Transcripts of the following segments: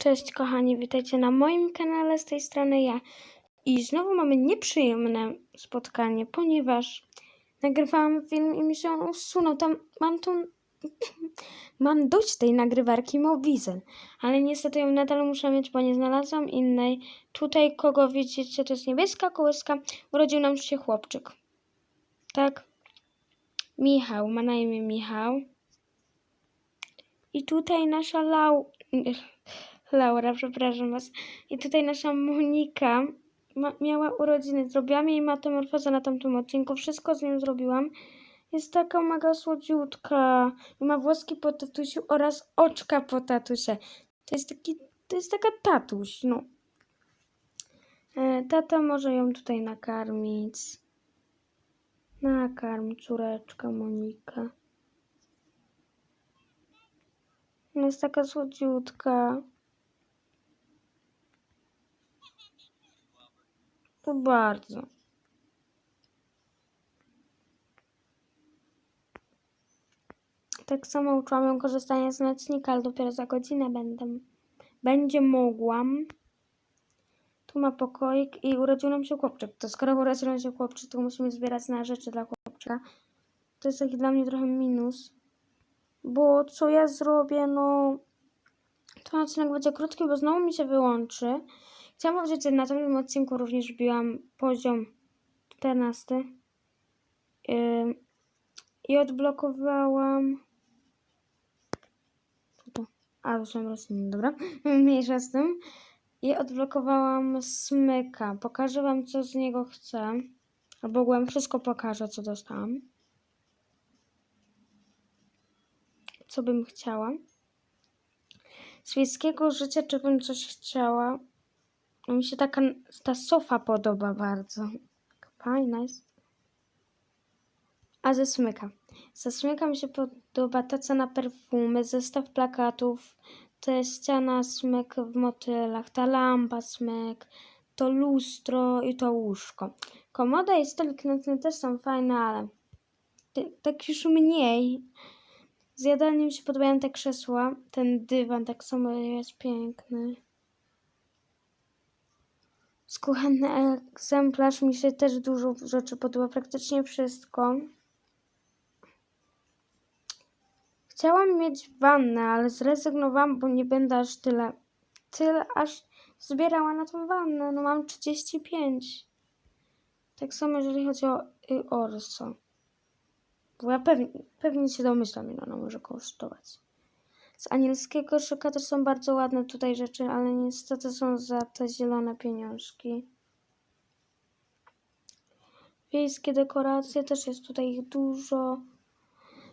Cześć kochani, witajcie na moim kanale z tej strony ja. I znowu mamy nieprzyjemne spotkanie, ponieważ nagrywałam film i mi się on usunął. Tam mam tą... mam dość tej nagrywarki Mobizen, ale niestety ją nadal muszę mieć, bo nie znalazłam innej. Tutaj kogo widzicie, to jest niebieska kołyska. Urodził nam się chłopczyk. Tak? Michał, ma na imię Michał. I tutaj nasza Lau... Laura, przepraszam was. I tutaj nasza Monika ma, miała urodziny. Zrobiłam jej metamorfozę na tamtym odcinku. Wszystko z nią zrobiłam. Jest taka mega słodziutka. Ma włoski po tatusiu oraz oczka po tatusie. To jest taki, to jest taka tatuś, no. E, tata może ją tutaj nakarmić. Nakarm, córeczka Monika. Jest taka słodziutka. To bardzo. Tak samo uczyłam korzystania z nocnika, ale dopiero za godzinę będę. Będzie mogłam. Tu ma pokoik i urodził nam się chłopczyk. To skoro urodził nam się chłopczyk, to musimy zbierać na rzeczy dla chłopczyka. To jest taki dla mnie trochę minus. Bo co ja zrobię, no... Ten odcinek będzie krótki, bo znowu mi się wyłączy. Chciałam powiedzieć, że na tym odcinku również biłam poziom 14. Yy, I odblokowałam... A, ruszyłam rośliny, dobra. Mniejsza z tym. I odblokowałam smyka. Pokażę wam, co z niego chcę. Albo ogółem wszystko pokażę, co dostałam. Co bym chciała. Świeckiego życia, czy bym coś chciała. Mi się taka ta sofa podoba bardzo. Fajna jest. A ze smyka. Ze smyka mi się podoba taca na perfumy, zestaw plakatów, ta ściana smyk w motylach, ta lampa smyk, to lustro i to łóżko. Komoda i stolik nocny też są fajne, ale tak już mniej. Z jadalni mi się podobają te krzesła, ten dywan tak samo jest piękny. Z kuchenny egzemplarz mi się też dużo rzeczy podoba, praktycznie wszystko. Chciałam mieć wannę, ale zrezygnowałam, bo nie będę aż tyle, tyle aż zbierała na tą wannę. No mam 35. Tak samo jeżeli chodzi o y, Orso. Bo ja pewnie, pewnie się domyślam, ile ona może kosztować. Z anielskiego szyka też są bardzo ładne tutaj rzeczy, ale niestety są za te zielone pieniążki. Wiejskie dekoracje, też jest tutaj ich dużo.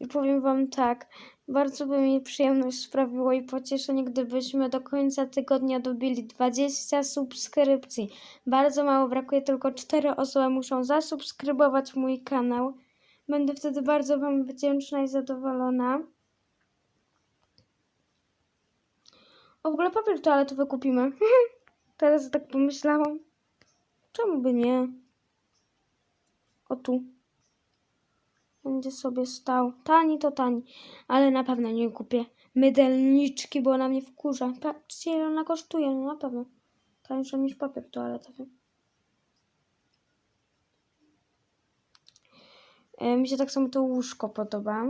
I powiem Wam tak, bardzo by mi przyjemność sprawiło i pocieszenie, gdybyśmy do końca tygodnia dobili 20 subskrypcji. Bardzo mało brakuje, tylko 4 osoby muszą zasubskrybować mój kanał. Będę wtedy bardzo Wam wdzięczna i zadowolona. O, w ogóle papier toaletowy kupimy. Teraz tak pomyślałam. Czemu by nie? O tu. Będzie sobie stał. Tani to tani. Ale na pewno nie kupię mydelniczki, bo ona mnie wkurza. Patrzcie, ile ona kosztuje. No na pewno. Tańsza niż papier toaletowy. E, mi się tak samo to łóżko podoba.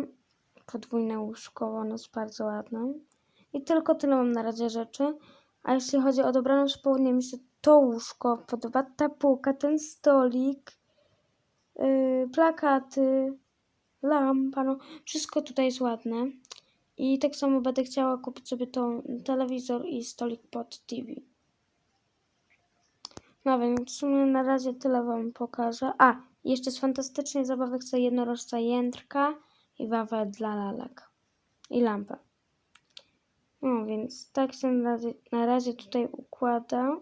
Podwójne łóżko, ono jest bardzo ładne. I tylko tyle mam na razie rzeczy. A jeśli chodzi o dobranoc południe, mi się to łóżko podoba. Ta półka, ten stolik, yy, plakaty, lampa, no wszystko tutaj jest ładne. I tak samo będę chciała kupić sobie tą telewizor i stolik pod TV. No więc w sumie na razie tyle Wam pokażę. A, jeszcze z fantastycznej zabawy chcę jednorożca jędrka i wawę dla lalek. I lampę. No więc tak się na razie, na razie tutaj układa.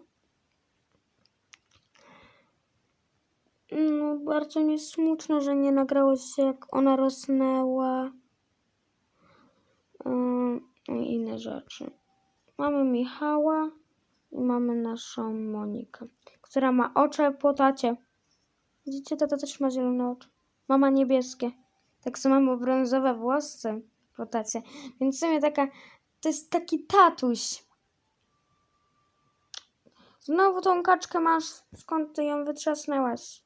No bardzo mi smutno, że nie nagrało się jak ona rosnęła. Yy, I inne rzeczy. Mamy Michała i mamy naszą Monikę, która ma oczy po tacie. Widzicie, tata też ma zielone oczy. Mama niebieskie. Tak samo mamy brązowe włosy po tacie. Więc w sumie taka to jest taki tatuś. Znowu tą kaczkę masz. Skąd ty ją wytrzasnęłaś?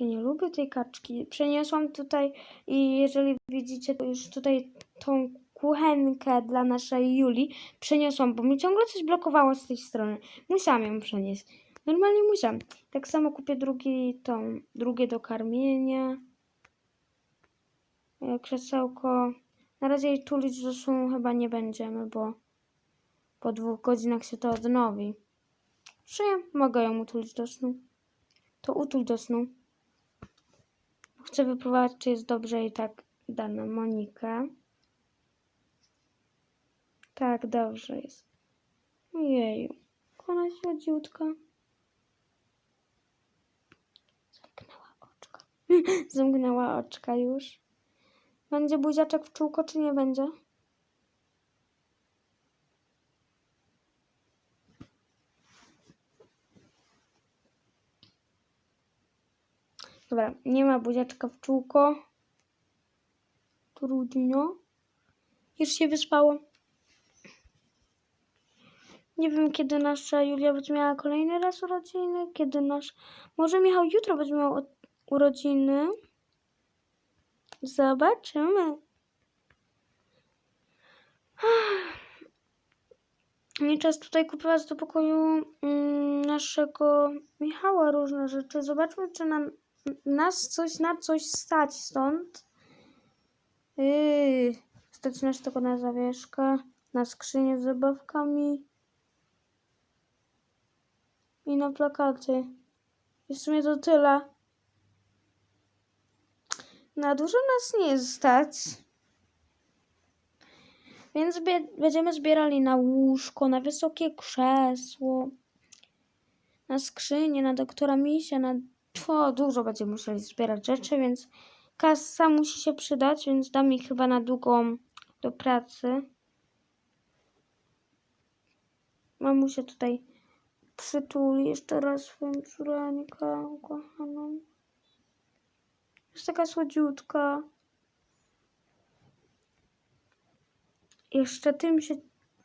Ja nie lubię tej kaczki. Przeniosłam tutaj i jeżeli widzicie, to już tutaj tą kuchenkę dla naszej Julii przeniosłam, bo mi ciągle coś blokowało z tej strony. Musiałam ją przenieść. Normalnie musiałam. Tak samo kupię drugi, tą, drugie do karmienia. E, Krzesełko. Razie jej tulić do snu chyba nie będziemy, bo po dwóch godzinach się to odnowi. Czy mogę ją utulić do snu? To utul do snu. Chcę wypróbować, czy jest dobrze i tak dana Monikę. Tak, dobrze jest. Jeju, ona słodziutka. Zamknęła oczka. Zamknęła oczka już. Będzie buziaczek w czółko, czy nie będzie? Dobra, nie ma buziaczka w czółko. Trudno. Już się wyspało. Nie wiem, kiedy nasza Julia będzie miała kolejny raz urodziny, kiedy nasz... Może Michał jutro będzie miał od- urodziny. Zobaczymy. Nie czas tutaj kupować do pokoju mm, naszego Michała różne rzeczy. Zobaczmy, czy na, nas coś na coś stać stąd. Yy, stać nas tylko na zawieszkę, na skrzynię z zabawkami i na plakaty. W sumie to tyle. Na dużo nas nie stać. Więc będziemy zbierali na łóżko, na wysokie krzesło, na skrzynię, na doktora Misia, na... O, dużo będziemy musieli zbierać rzeczy, więc kasa musi się przydać, więc dam mi chyba na długą do pracy. Mamusia tutaj przytuli jeszcze raz swoją córeńkę kochaną. Jest taka słodziutka. Jeszcze tym się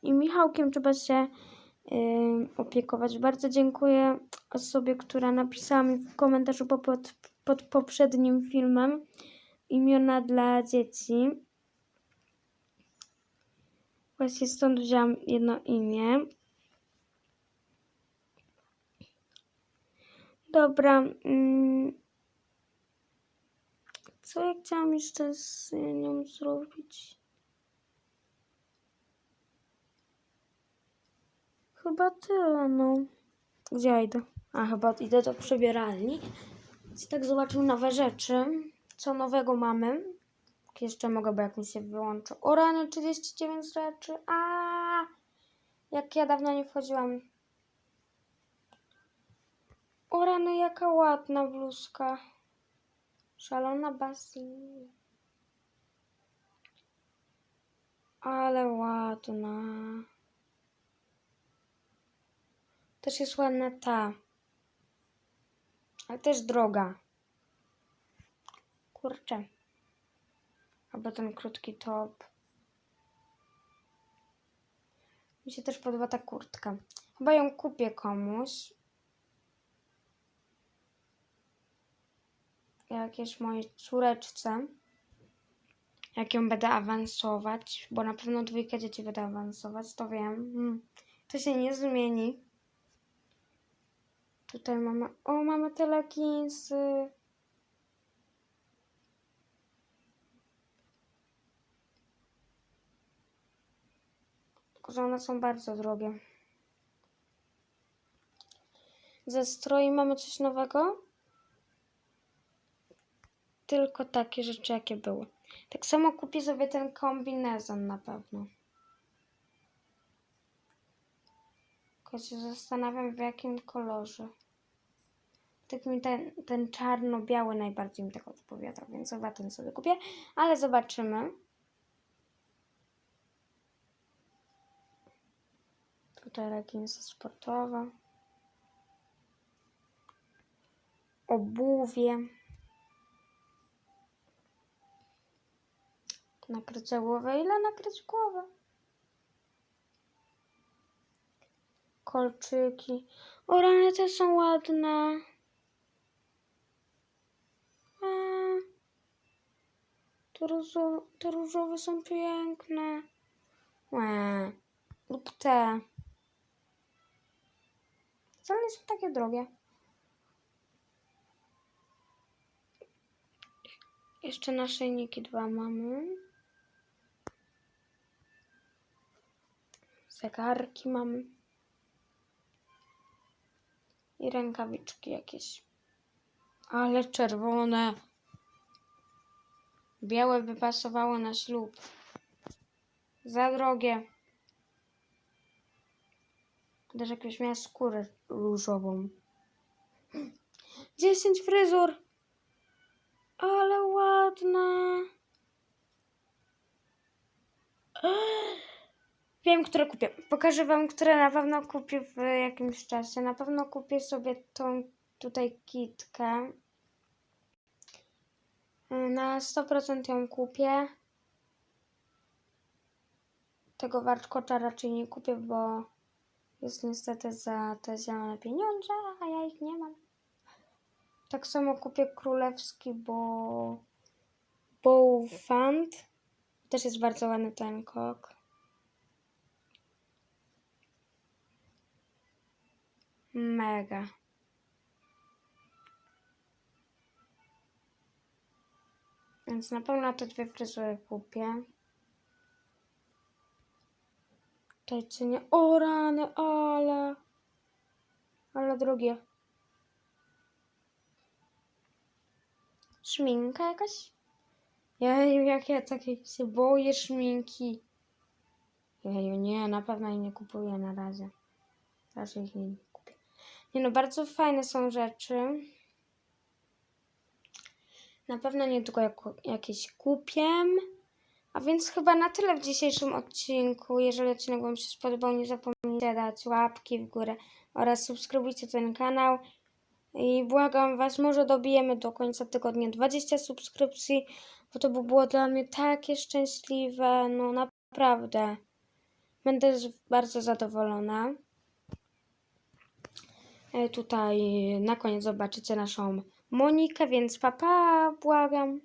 i Michałkiem trzeba się ym, opiekować. Bardzo dziękuję osobie, która napisała mi w komentarzu po, pod, pod poprzednim filmem imiona dla dzieci. Właśnie stąd wziąłam jedno imię. Dobra. Mm, co ja chciałam jeszcze z nią zrobić? Chyba tyle, no. Gdzie ja idę? A, chyba idę do przebieralni. Więc tak zobaczył nowe rzeczy. Co nowego mamy? Jeszcze mogę, bo jak mi się wyłączy. O rany, 39 rzeczy. A, Jak ja dawno nie wchodziłam. O rany, jaka ładna bluzka. Szalona Basil. Ale ładna. Też jest ładna ta. Ale też droga. Kurczę. Albo ten krótki top. Mi się też podoba ta kurtka. Chyba ją kupię komuś. Jakieś mojej córeczce. Jak ją będę awansować, bo na pewno dwójkę dzieci będę awansować, to wiem. Hmm. To się nie zmieni. Tutaj mamy. O, mamy te leginsy. Tylko, że one są bardzo drogie. Ze stroi mamy coś nowego? Tylko takie rzeczy, jakie były. Tak samo kupię sobie ten kombinezon na pewno. Tylko się zastanawiam w jakim kolorze. Tak mi ten, ten czarno-biały najbardziej mi tak odpowiadał, więc chyba ten sobie kupię, ale zobaczymy. Tutaj leginsy sportowe. Obuwie. Nakrycie głowę. Ile nakryć głowę? kolczyki. O, rany te są ładne. A, te, różo, te różowe są piękne. Łe. Lub te. Wcale nie są takie drogie. Jeszcze naszyjniki dwa mamy. Zegarki mamy. I rękawiczki jakieś. Ale czerwone. Białe by pasowało na ślub. Za drogie. Też jakbyś miała skórę różową. 10 fryzur. Ale ładna. Wiem, które kupię. Pokażę Wam, które na pewno kupię w jakimś czasie. Na pewno kupię sobie tą tutaj kitkę. Na 100% ją kupię. Tego warczkocza raczej nie kupię, bo jest niestety za te zielone pieniądze, a ja ich nie mam. Tak samo kupię królewski, bo Bowfant. Też jest bardzo ładny ten kok. Mega. Więc na pewno te dwie fryzury kupię. Tutaj cenię. O rany, ale. Ale drogie. Szminka jakaś? Jeju, jak ja takiej się boję szminki. Jeju, nie, na pewno jej nie kupuję na razie. Raczej ich nie. Nie no, bardzo fajne są rzeczy. Na pewno niedługo jak, jakieś kupię. A więc chyba na tyle w dzisiejszym odcinku. Jeżeli odcinek Wam się spodobał, nie zapomnijcie dać łapki w górę oraz subskrybujcie ten kanał. I błagam Was, może dobijemy do końca tygodnia 20 subskrypcji, bo to by było dla mnie takie szczęśliwe. No naprawdę. Będę bardzo zadowolona. E, Tutaj na koniec zobaczycie naszą Monikę, więc papa, błagam.